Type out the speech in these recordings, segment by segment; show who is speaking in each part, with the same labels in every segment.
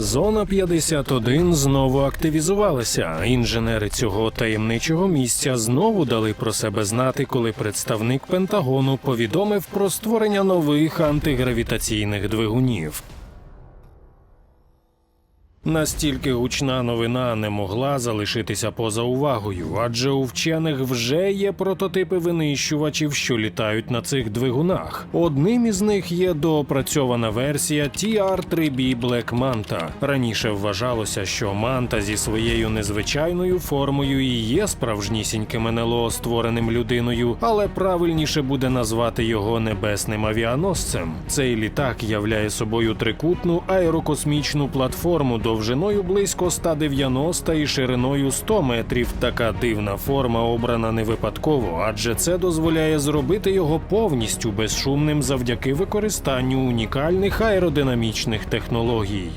Speaker 1: Зона 51 знову активізувалася. Інженери цього таємничого місця знову дали про себе знати, коли представник Пентагону повідомив про створення нових антигравітаційних двигунів. Настільки гучна новина не могла залишитися поза увагою, адже у вчених вже є прототипи винищувачів, що літають на цих двигунах. Одним із них є доопрацьована версія TR-3B Black Manta. Раніше вважалося, що манта зі своєю незвичайною формою і є справжнісіньким НЛО, створеним людиною, але правильніше буде назвати його небесним авіаносцем. Цей літак являє собою трикутну аерокосмічну платформу довжиною близько 190 і шириною 100 метрів. Така дивна форма обрана не випадково, адже це дозволяє зробити його повністю безшумним завдяки використанню унікальних аеродинамічних технологій.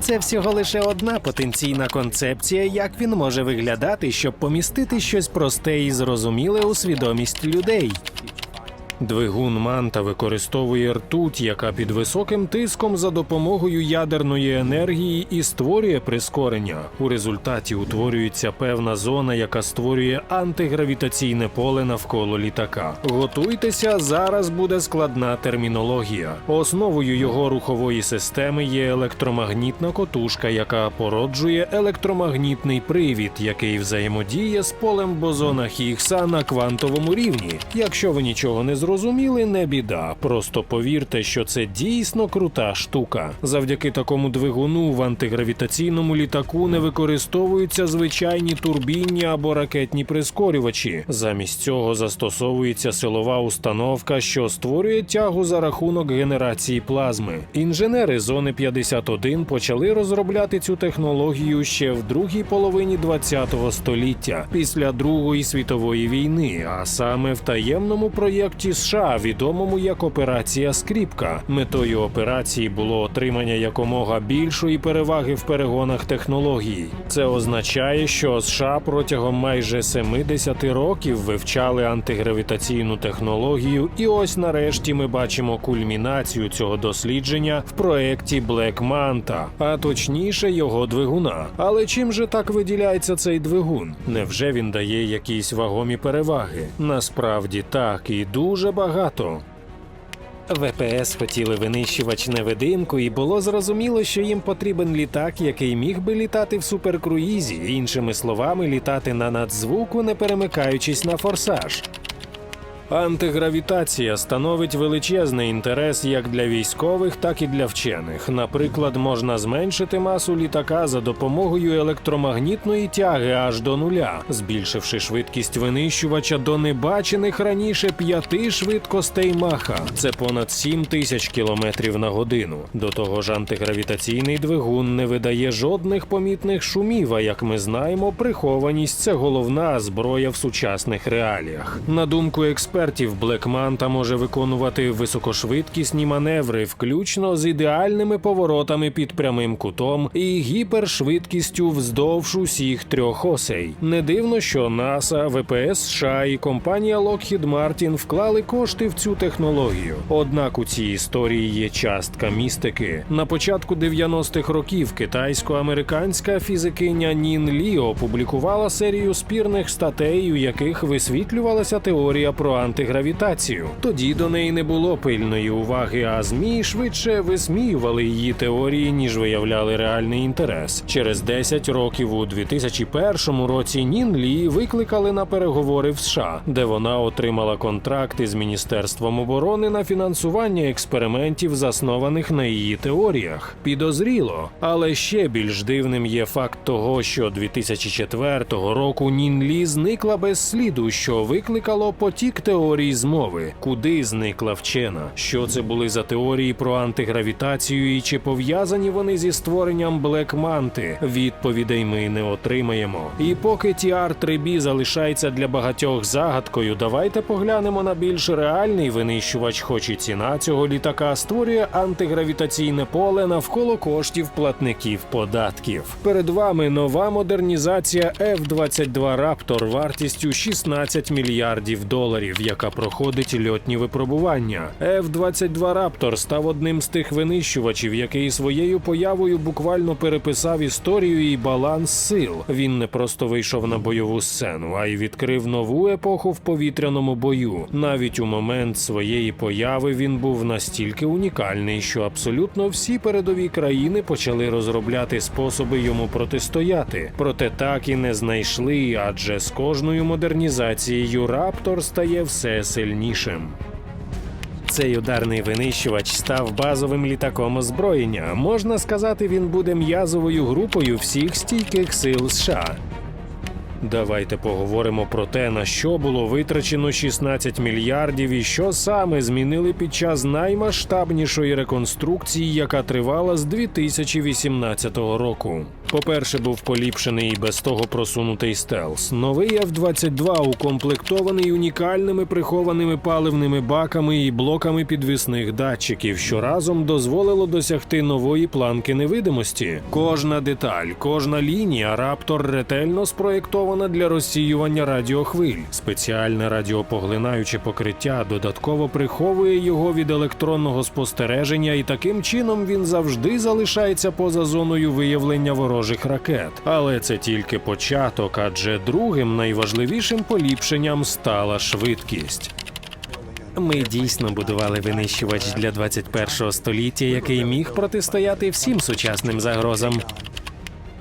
Speaker 2: Це всього лише одна потенційна концепція, як він може виглядати, щоб помістити щось просте і зрозуміле у свідомість людей.
Speaker 1: Двигун манта використовує ртуть, яка під високим тиском за допомогою ядерної енергії і створює прискорення. У результаті утворюється певна зона, яка створює антигравітаційне поле навколо літака. Готуйтеся, зараз буде складна термінологія. Основою його рухової системи є електромагнітна котушка, яка породжує електромагнітний привід, який взаємодіє з полем бозона Хіггса на квантовому рівні. Якщо ви нічого не зрозуміли, не біда. Просто повірте, що це дійсно крута штука. Завдяки такому двигуну в антигравітаційному літаку не використовуються звичайні турбінні або ракетні прискорювачі. Замість цього застосовується силова установка, що створює тягу за рахунок генерації плазми. Інженери зони 51 почали розробляти цю технологію ще в другій половині 20-го століття після Другої світової війни, а саме в таємному проєкті США, відомому як Операція Скріпка. Метою операції було отримання якомога більшої переваги в перегонах технологій. Це означає, що США протягом майже 70 років вивчали антигравітаційну технологію, і ось нарешті ми бачимо кульмінацію цього дослідження в проєкті Black Manta, а точніше його двигуна. Але чим же так виділяється цей двигун? Невже він дає якісь вагомі переваги? Насправді так і дуже багато.
Speaker 2: ВПС хотіли винищувач невидимку, і було зрозуміло, що їм потрібен літак, який міг би літати в суперкруїзі, іншими словами, літати на надзвуку, не перемикаючись на форсаж.
Speaker 1: Антигравітація становить величезний інтерес як для військових, так і для вчених. Наприклад, можна зменшити масу літака за допомогою електромагнітної тяги аж до нуля, збільшивши швидкість винищувача до небачених раніше п'яти швидкостей маха. Це понад 7 тисяч кілометрів на годину. До того ж, антигравітаційний двигун не видає жодних помітних шумів. А як ми знаємо, прихованість це головна зброя в сучасних реаліях. На думку експертів, Black Manta може виконувати високошвидкісні маневри, включно з ідеальними поворотами під прямим кутом і гіпершвидкістю вздовж усіх трьох осей. Не дивно, що НАСА, ВПС США і компанія Lockheed Martin вклали кошти в цю технологію. Однак у цій історії є частка містики. На початку 90-х років китайсько-американська фізикиня Нін Лі опублікувала серію спірних статей, у яких висвітлювалася теорія про антигравітацію. Тоді до неї не було пильної уваги, а змі швидше висміювали її теорії, ніж виявляли реальний інтерес. Через 10 років у 2001 році Нін Лі викликали на переговори в США, де вона отримала контракти з міністерством оборони на фінансування експериментів, заснованих на її теоріях. Підозріло, але ще більш дивним є факт того, що 2004 року Нін Лі зникла без сліду, що викликало потік теорій змови, куди зникла вчена, що це були за теорії про антигравітацію і чи пов'язані вони зі створенням Black Манти. Відповідей ми не отримаємо. І поки TR-3B залишається для багатьох загадкою, давайте поглянемо на більш реальний винищувач, хоч і ціна цього літака створює антигравітаційне поле навколо коштів платників податків. Перед вами нова модернізація F-22 Raptor вартістю 16 мільярдів доларів, яка проходить льотні випробування. F-22 Raptor став одним з тих винищувачів, який своєю появою буквально переписав історію і баланс сил. Він не просто вийшов на бойову сцену, а й відкрив нову епоху в повітряному бою. Навіть у момент своєї появи він був настільки унікальний, що абсолютно всі передові країни почали розробляти способи йому протистояти. Проте так і не знайшли, адже з кожною модернізацією Раптор стає все сильнішим.
Speaker 2: Цей ударний винищувач став базовим літаком озброєння. Можна сказати, він буде м'язовою групою всіх стійких сил США.
Speaker 1: Давайте поговоримо про те, на що було витрачено 16 мільярдів і що саме змінили під час наймасштабнішої реконструкції, яка тривала з 2018 року. По-перше, був поліпшений і без того просунутий стелс. Новий F-22 укомплектований унікальними прихованими паливними баками і блоками підвісних датчиків, що разом дозволило досягти нової планки невидимості. Кожна деталь, кожна лінія Раптор ретельно спроєктована для розсіювання радіохвиль. Спеціальне радіопоглинаюче покриття додатково приховує його від електронного спостереження, і таким чином він завжди залишається поза зоною виявлення ворожих ракет. Але це тільки початок, адже другим найважливішим поліпшенням стала швидкість.
Speaker 2: Ми дійсно будували винищувач для 21 століття, який міг протистояти всім сучасним загрозам.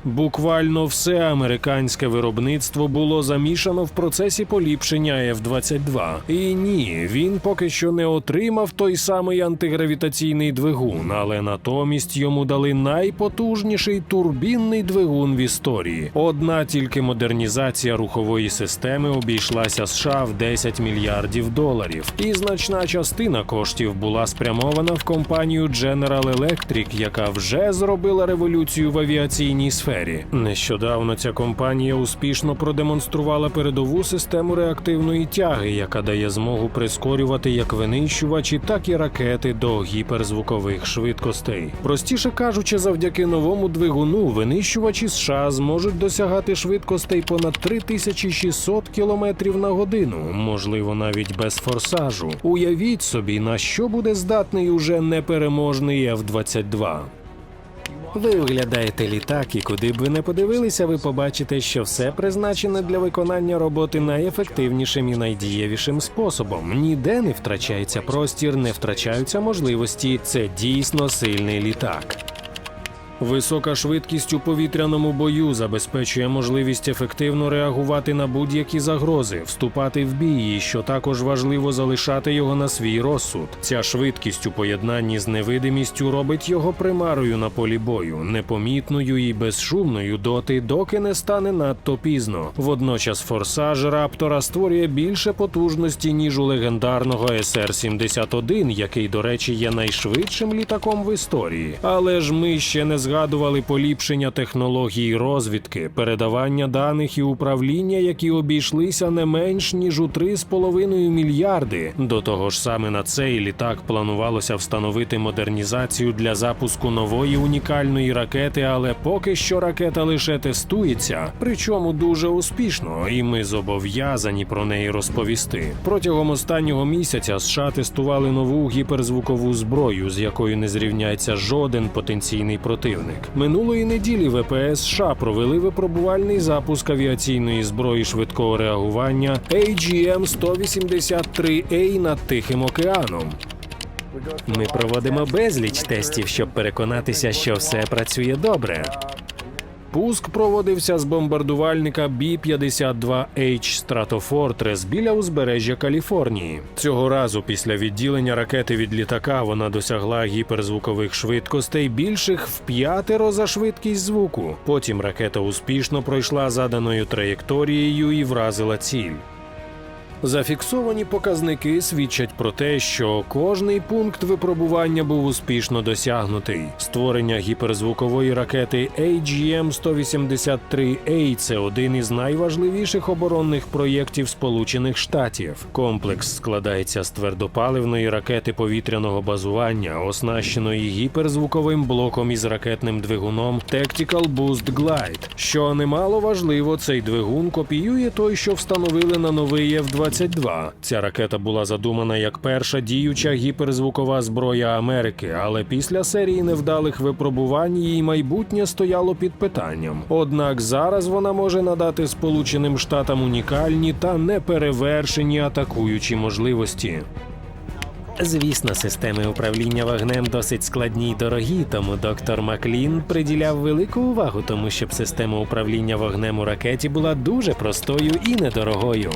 Speaker 1: Буквально все американське виробництво було замішано в процесі поліпшення F-22. І ні, він поки що не отримав той самий антигравітаційний двигун, але натомість йому дали найпотужніший турбінний двигун в історії. Одна тільки модернізація рухової системи обійшлася США в 10 мільярдів доларів, і значна частина коштів була спрямована в компанію General Electric, яка вже зробила революцію в авіаційній сфері. Нещодавно ця компанія успішно продемонструвала передову систему реактивної тяги, яка дає змогу прискорювати як винищувачі, так і ракети до гіперзвукових швидкостей. Простіше кажучи, завдяки новому двигуну винищувачі США зможуть досягати швидкостей понад 3600 км на годину, можливо, навіть без форсажу. Уявіть собі, на що буде здатний уже непереможний F-22.
Speaker 2: Ви оглядаєте літак, і куди б ви не подивилися, ви побачите, що все призначене для виконання роботи найефективнішим і найдієвішим способом. Ніде не втрачається простір, не втрачаються можливості. Це дійсно сильний літак.
Speaker 1: Висока швидкість у повітряному бою забезпечує можливість ефективно реагувати на будь-які загрози, вступати в бій, що також важливо залишати його на свій розсуд. Ця швидкість у поєднанні з невидимістю робить його примарою на полі бою, непомітною і безшумною доти, доки не стане надто пізно. Водночас форсаж раптора створює більше потужності ніж у легендарного СР-71, який, до речі, є найшвидшим літаком в історії. Але ж ми ще не згадували поліпшення технологій розвідки, передавання даних і управління, які обійшлися не менш ніж у 3,5 мільярди. До того ж, саме на цей літак планувалося встановити модернізацію для запуску нової унікальної ракети, але поки що ракета лише тестується, причому дуже успішно, і ми зобов'язані про неї розповісти. Протягом останнього місяця США тестували нову гіперзвукову зброю, з якою не зрівняється жоден потенційний противник. Минулої неділі ВПС США провели випробувальний запуск авіаційної зброї швидкого реагування AGM-183A над Тихим океаном.
Speaker 2: Ми проводимо безліч тестів, щоб переконатися, що все працює добре.
Speaker 1: Пуск проводився з бомбардувальника B-52H Stratofortress біля узбережжя Каліфорнії. Цього разу після відділення ракети від літака вона досягла гіперзвукових швидкостей більших в п'ятеро за швидкість звуку. Потім ракета успішно пройшла заданою траєкторією і вразила ціль. Зафіксовані показники свідчать про те, що кожний пункт випробування був успішно досягнутий. Створення гіперзвукової ракети AGM-183A – це один із найважливіших оборонних проєктів Сполучених Штатів. Комплекс складається з твердопаливної ракети повітряного базування, оснащеної гіперзвуковим блоком із ракетним двигуном Tactical Boost Glide. Що немало важливо, цей двигун копіює той, що встановили на новий F-22 F-22. Ця ракета була задумана як перша діюча гіперзвукова зброя Америки, але після серії невдалих випробувань її майбутнє стояло під питанням. Однак зараз вона може надати Сполученим Штатам унікальні та неперевершені атакуючі можливості.
Speaker 2: Звісно, системи управління вогнем досить складні й дорогі, тому доктор Маклін приділяв велику увагу тому, щоб система управління вогнем у ракеті була дуже простою і недорогою.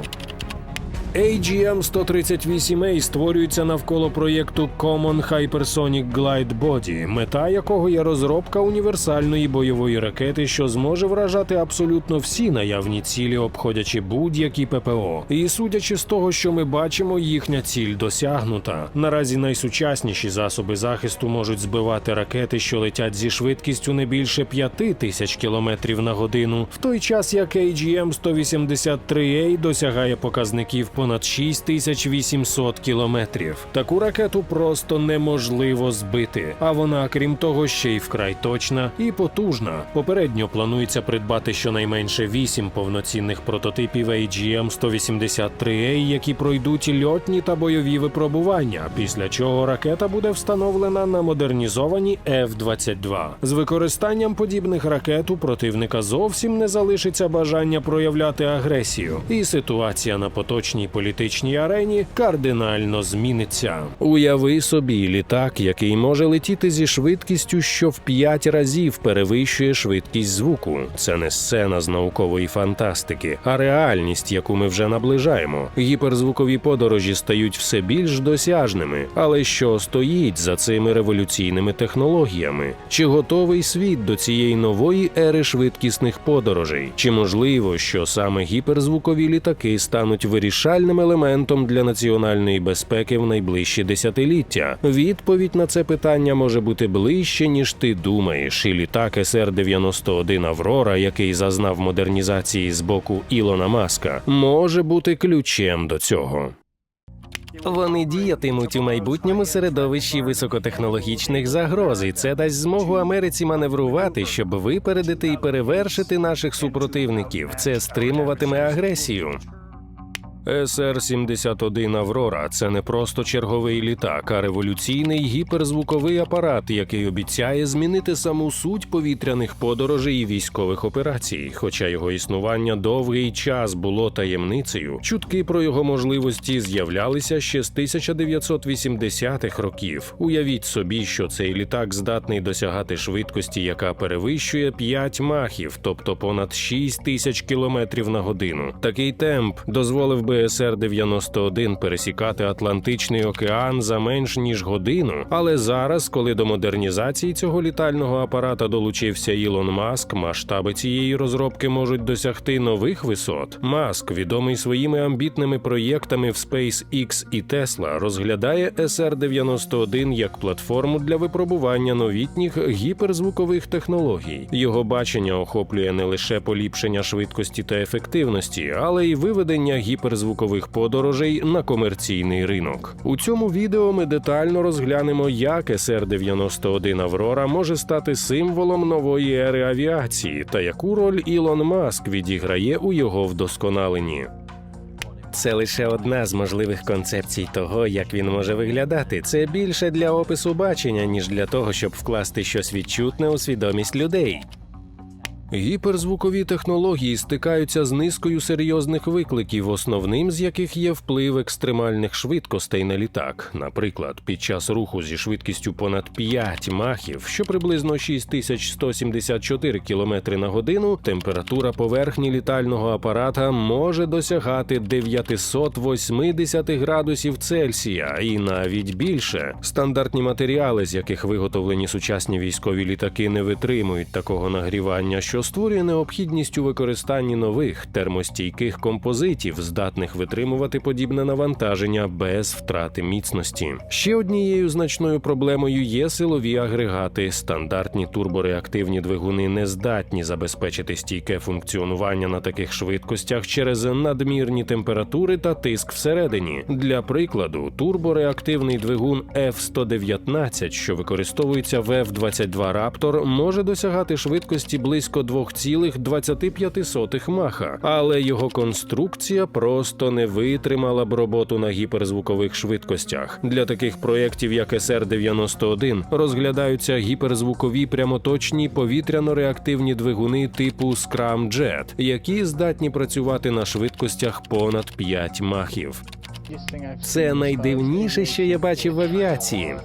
Speaker 1: AGM-138A створюється навколо проєкту Common Hypersonic Glide Body, мета якого є розробка універсальної бойової ракети, що зможе вражати абсолютно всі наявні цілі, обходячи будь-які ППО. І судячи з того, що ми бачимо, їхня ціль досягнута. Наразі найсучасніші засоби захисту можуть збивати ракети, що летять зі швидкістю не більше 5 тисяч кілометрів на годину, в той час як AGM-183A досягає показників понад 6800 кілометрів. Таку ракету просто неможливо збити. А вона, крім того, ще й вкрай точна і потужна. Попередньо планується придбати щонайменше 8 повноцінних прототипів AGM-183A, які пройдуть льотні та бойові випробування. Після чого ракета буде встановлена на модернізовані F-22. З використанням подібних ракет у противника зовсім не залишиться бажання проявляти агресію, і ситуація на поточній політичній арені кардинально зміниться. Уяви собі літак, який може летіти зі швидкістю, що в п'ять разів перевищує швидкість звуку. Це не сцена з наукової фантастики, а реальність, яку ми вже наближаємо. Гіперзвукові подорожі стають все більш досяжними. Але що стоїть за цими революційними технологіями? Чи готовий світ до цієї нової ери швидкісних подорожей? Чи можливо, що саме гіперзвукові літаки стануть вирішальним елементом для національної безпеки в найближчі десятиліття? Відповідь на це питання може бути ближче, ніж ти думаєш. І літак СР-91 Аврора, який зазнав модернізації з боку Ілона Маска, може бути ключем до цього.
Speaker 2: Вони діятимуть у майбутньому середовищі високотехнологічних загроз, і це дасть змогу Америці маневрувати, щоб випередити і перевершити наших супротивників. Це стримуватиме агресію.
Speaker 1: СР-71 Аврора це не просто черговий літак, а революційний гіперзвуковий апарат, який обіцяє змінити саму суть повітряних подорожей і військових операцій. Хоча його існування довгий час було таємницею, чутки про його можливості з'являлися ще з 1980-х років. Уявіть собі, що цей літак здатний досягати швидкості, яка перевищує 5 махів, тобто понад 6 тисяч кілометрів на годину. Такий темп дозволив би СР-91 пересікати Атлантичний океан за менш ніж годину. Але зараз, коли до модернізації цього літального апарата долучився Ілон Маск, масштаби цієї розробки можуть досягти нових висот. Маск, відомий своїми амбітними проєктами в SpaceX і Tesla, розглядає СР-91 як платформу для випробування новітніх гіперзвукових технологій. Його бачення охоплює не лише поліпшення швидкості та ефективності, але й виведення гіперзвукових подорожей на комерційний ринок. У цьому відео ми детально розглянемо, як СР-91 Аврора може стати символом нової ери авіації та яку роль Ілон Маск відіграє у його вдосконаленні.
Speaker 2: Це лише одна з можливих концепцій того, як він може виглядати. Це більше для опису бачення, ніж для того, щоб вкласти щось відчутне у свідомість людей.
Speaker 1: Гіперзвукові технології стикаються з низкою серйозних викликів, основним з яких є вплив екстремальних швидкостей на літак. Наприклад, під час руху зі швидкістю понад 5 махів, що приблизно 6174 км на годину, температура поверхні літального апарата може досягати 980 градусів Цельсія і навіть більше. Стандартні матеріали, з яких виготовлені сучасні військові літаки, не витримують такого нагрівання, що створює необхідність у використанні нових термостійких композитів, здатних витримувати подібне навантаження без втрати міцності. Ще однією значною проблемою є силові агрегати. Стандартні турбореактивні двигуни не здатні забезпечити стійке функціонування на таких швидкостях через надмірні температури та тиск всередині. Для прикладу, турбореактивний двигун F-119, що використовується в F-22 Raptor, може досягати швидкості близько 2,25 маха, але його конструкція просто не витримала б роботу на гіперзвукових швидкостях. Для таких проєктів, як СР-91, розглядаються гіперзвукові прямоточні повітряно-реактивні двигуни типу Scramjet, які здатні працювати на швидкостях понад 5 махів.
Speaker 2: Це найдивніше, що я бачив в авіації.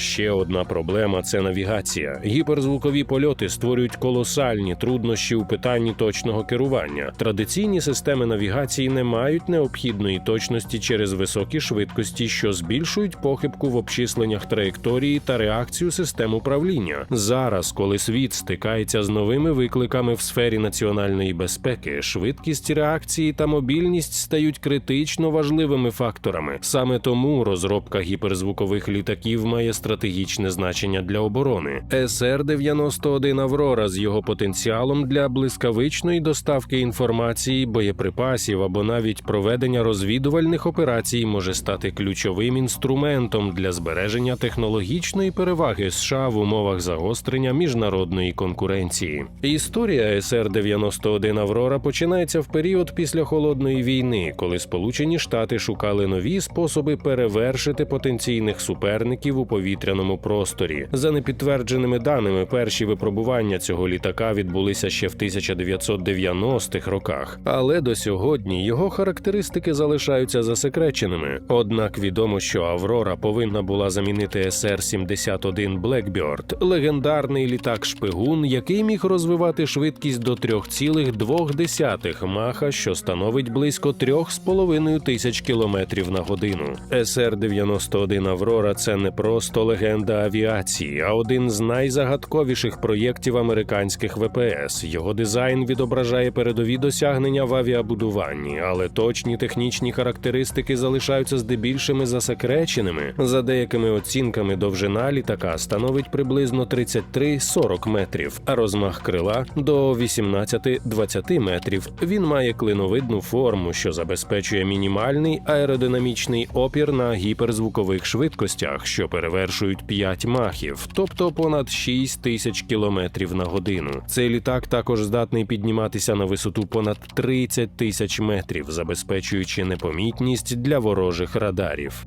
Speaker 1: Ще одна проблема це навігація. Гіперзвукові польоти створюють колосальні труднощі у питанні точного керування. Традиційні системи навігації не мають необхідної точності через високі швидкості, що збільшують похибку в обчисленнях траєкторії та реакцію систем управління. Зараз, коли світ стикається з новими викликами в сфері національної безпеки, швидкість реакції та мобільність стають критично важливими факторами. Саме тому розробка гіперзвукових літаків має стратегічне значення для оборони. СР-91 Аврора з його потенціалом для блискавичної доставки інформації, боєприпасів або навіть проведення розвідувальних операцій може стати ключовим інструментом для збереження технологічної переваги США в умовах загострення міжнародної конкуренції. Історія СР-91 Аврора починається в період після холодної війни, коли Сполучені Штати шукали нові способи перевершити потенційних суперників у повітряному просторі. За непідтвердженими даними, перші випробування цього літака відбулися ще в 1990-х роках, але до сьогодні його характеристики залишаються засекреченими. Однак відомо, що Аврора повинна була замінити СР-71 Blackbird, легендарний літак шпигун, який міг розвивати швидкість до 3,2 маха, що становить близько 3,5 тисяч кілометрів на годину. СР-91 Аврора це не просто легенда авіації, а один з найзагадковіших проєктів американських ВПС. Його дизайн відображає передові досягнення в авіабудуванні, але точні технічні характеристики залишаються здебільшими засекреченими. За деякими оцінками, довжина літака становить приблизно 33-40 метрів, а розмах крила до 18-20 метрів. Він має клиновидну форму, що забезпечує мінімальний аеродинамічний опір на гіперзвукових швидкостях, що перевершують 5 махів, тобто понад 6 тисяч кілометрів на годину. Цей літак також здатний підніматися на висоту понад 30 тисяч метрів, забезпечуючи непомітність для ворожих радарів.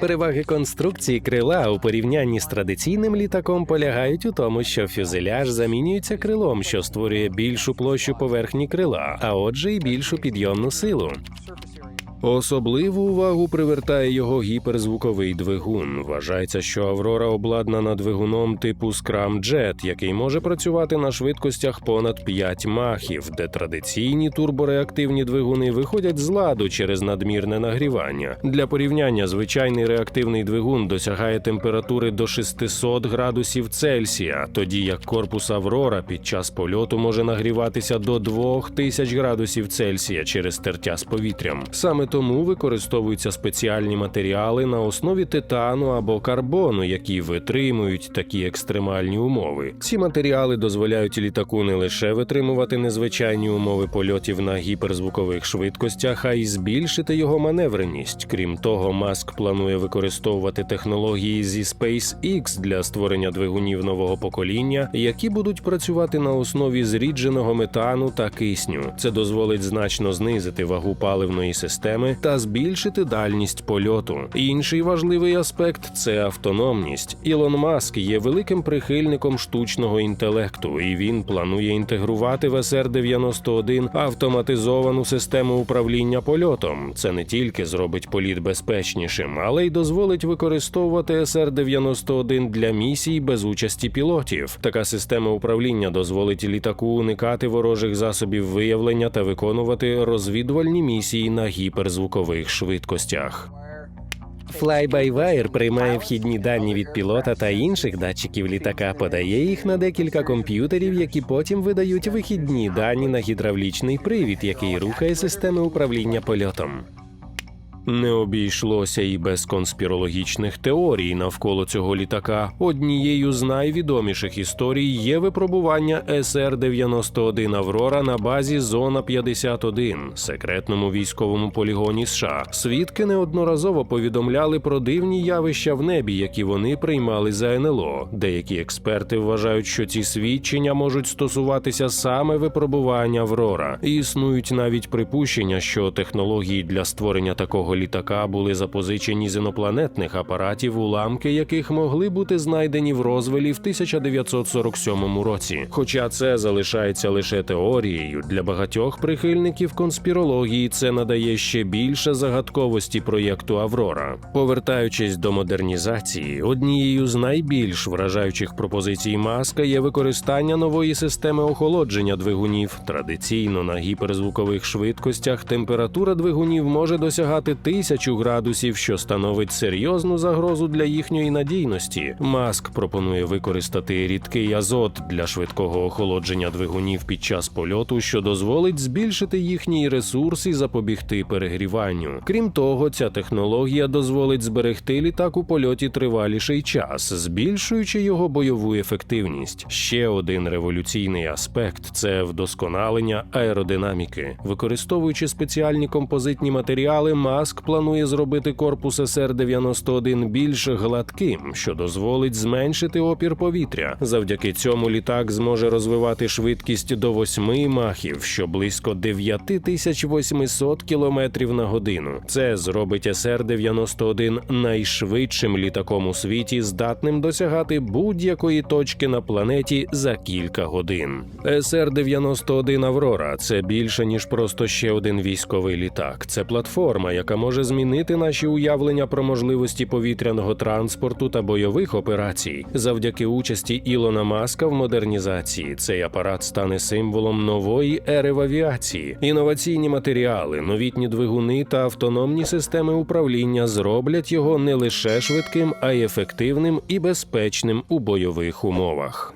Speaker 2: Переваги конструкції крила у порівнянні з традиційним літаком полягають у тому, що фюзеляж замінюється крилом, що створює більшу площу поверхні крила, а отже, й більшу підйомну силу.
Speaker 1: Особливу увагу привертає його гіперзвуковий двигун. Вважається, що Аврора обладнана двигуном типу Scramjet, який може працювати на швидкостях понад 5 махів, де традиційні турбореактивні двигуни виходять з ладу через надмірне нагрівання. Для порівняння звичайний реактивний двигун досягає температури до 600 градусів Цельсія, тоді як корпус Аврора під час польоту може нагріватися до 2000 градусів Цельсія через тертя з повітрям. Саме тому використовуються спеціальні матеріали на основі титану або карбону, які витримують такі екстремальні умови. Ці матеріали дозволяють літаку не лише витримувати незвичайні умови польотів на гіперзвукових швидкостях, а й збільшити його маневреність. Крім того, Маск планує використовувати технології зі SpaceX для створення двигунів нового покоління, які будуть працювати на основі зрідженого метану та кисню. Це дозволить значно знизити вагу паливної системи та збільшити дальність польоту. Інший важливий аспект це автономність. Ілон Маск є великим прихильником штучного інтелекту, і він планує інтегрувати в СР-91 автоматизовану систему управління польотом. Це не тільки зробить політ безпечнішим, але й дозволить використовувати СР-91 для місій без участі пілотів. Така система управління дозволить літаку уникати ворожих засобів виявлення та виконувати розвідувальні місії на гіперзвукових швидкостях.
Speaker 2: Fly-by-wire приймає вхідні дані від пілота та інших датчиків літака, подає їх на декілька комп'ютерів, які потім видають вихідні дані на гідравлічний привід, який рухає системи управління польотом.
Speaker 1: Не обійшлося і без конспірологічних теорій навколо цього літака. Однією з найвідоміших історій є випробування СР-91 Аврора на базі Зона 51, секретному військовому полігоні США. Свідки неодноразово повідомляли про дивні явища в небі, які вони приймали за НЛО. Деякі експерти вважають, що ці свідчення можуть стосуватися саме випробування Аврора. Існують навіть припущення, що технології для створення такого літака були запозичені з інопланетних апаратів, уламки яких могли бути знайдені в Розвелі в 1947 році. Хоча це залишається лише теорією, для багатьох прихильників конспірології це надає ще більше загадковості проєкту Аврора. Повертаючись до модернізації, однією з найбільш вражаючих пропозицій маска є використання нової системи охолодження двигунів. Традиційно на гіперзвукових швидкостях температура двигунів може досягати тисячу градусів, що становить серйозну загрозу для їхньої надійності. Маск пропонує використати рідкий азот для швидкого охолодження двигунів під час польоту, що дозволить збільшити їхній ресурс і запобігти перегріванню. Крім того, ця технологія дозволить зберегти літак у польоті триваліший час, збільшуючи його бойову ефективність. Ще один революційний аспект це вдосконалення аеродинаміки. Використовуючи спеціальні композитні матеріали, Маск планує зробити корпус СР-91 більш гладким, що дозволить зменшити опір повітря. Завдяки цьому літак зможе розвивати швидкість до 8 махів, що близько 9800 км на годину. Це зробить СР-91 найшвидшим літаком у світі, здатним досягати будь-якої точки на планеті за кілька годин. СР-91 Аврора це більше ніж просто ще один військовий літак. Це платформа, яка може змінити наші уявлення про можливості повітряного транспорту та бойових операцій. Завдяки участі Ілона Маска в модернізації цей апарат стане символом нової ери в авіації. Інноваційні матеріали, новітні двигуни та автономні системи управління зроблять його не лише швидким, а й ефективним і безпечним у бойових умовах.